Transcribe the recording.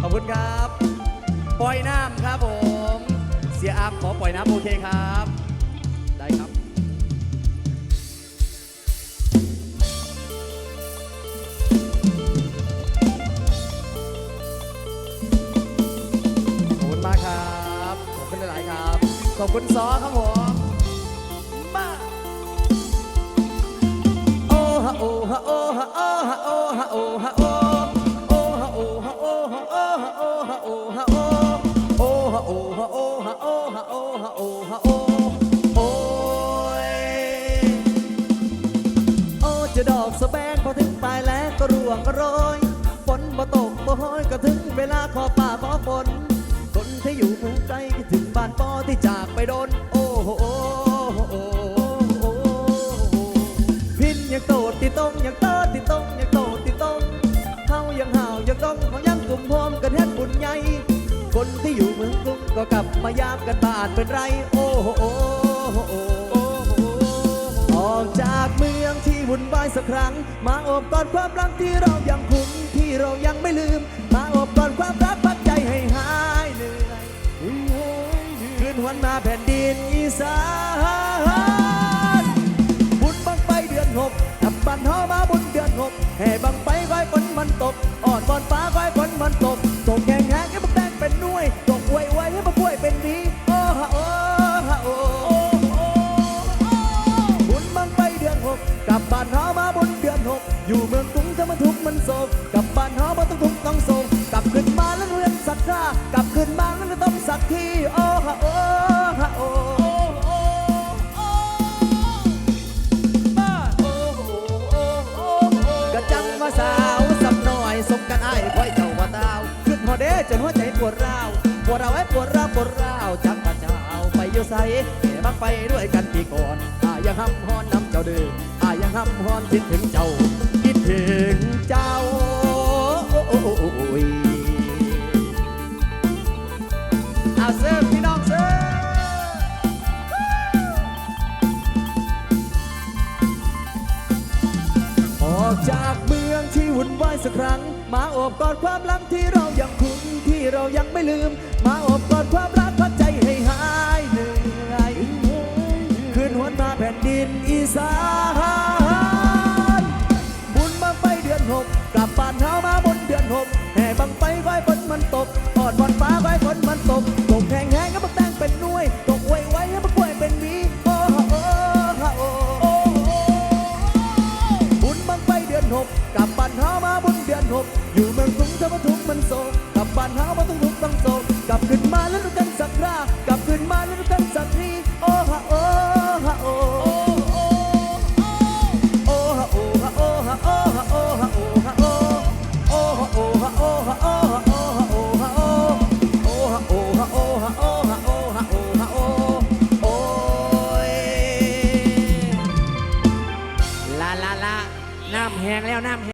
ขอบคุณครับ ปล่อยน้ำครับผม เสียอามขอปล่อยน้ำโอเคครับ ได้ครับขอบคุณมากครับขอบคุณหลายๆครับขอบคุณซอครับผมมาโอ้ฮะโอ้ฮะโอ้ฮะโอ้ฮะโอ้ฮะโอ้ ฮะโอ้ฮะโอ้ฮะโอ้ฮะโอ้ฮะโอ้ฮะโอ้โอ้ยโอ้จะดอกสะแบงพอถึงปลายแล้วก็ร่วงก็โรยฝนบ่ตกบ่ห้อยก็ถึงเวลาขอป่าขอฝนคนที่อยู่เมืองไกลคิดถึงบ้านปอที่จากไปโดน ที่อยู่เมืองกรุงก็กลับมายามกันบ้านเป็นไรโอ้โหโอ้โหอออกจากเมืองที่วุ่นวายสักครั้ง มาอบกอดความรักที่เรายังคุ้นที่เรายังไม่ลืม มาอบกอดความรักพักใจให้หายเหนื่อยคืนหวนมาแผ่นดินอีสานบุญบังไฟเดือนหกทับบันหอมาบุญเดือนหกแห่บังไฟไฟฝนมันตกอ่อนบอนฟ้าไฟฝนมันตก บ้านเฮามาต้องทุกข์ต้องโศกกลับขึ้นมาแล้วเรียนศรัทธากลับขึ้นมาแล้วต้องสักทีโอ้ฮะโอ้ฮะโอ้กระจังมาสาวสับหน่อยสมกันไอ้ายคอยเจ้าว่าดาวขึ้นพอเด้จนหัวใจปวดร้าวปวดเราวไอ้ปวดร้าวปวดร้าวจักมาเจ้าไปอยู่ใส่แห่บังไปด้วยกันปีก่อนอายังห้ำฮอนน้ำเจ้าเดืออายังห้ำฮอนคิดถึงเจ้าคิดถึงเจ้า ยเอาเซิร์ฟพี่น้องเซิร์ฟออกจากเมืองที่วุ่นวายสักครั้ง มาโอบกอดความรักที่เรายังคุ้นที่เรายังไม่ลืม มาโอบกอดความรักพัดใจให้ หกกลับบ้านเฮามาบนเดือนหกแห่บังไฟไฟฝนมันตกออนวันฟ้าไฟฝนมันตกตกแห้งแห้งก็บักแตงเป็นน่วยตกไวไวให้บักกล้วยเป็นวีโอ้ฮะโอ้ฮะโอ้โอ้โอ้บุญบังไฟเดือนหกกลับบ้านเฮามาบุญเดือนหกอยู่เมืองกรุงถ้ามาทุกมันโศกกลับบ้านเฮามาต้องทุกต้องโศกกลับขึ้นมาแล้วดูกันสักครากลับขึ้นมาแล้วดูกัน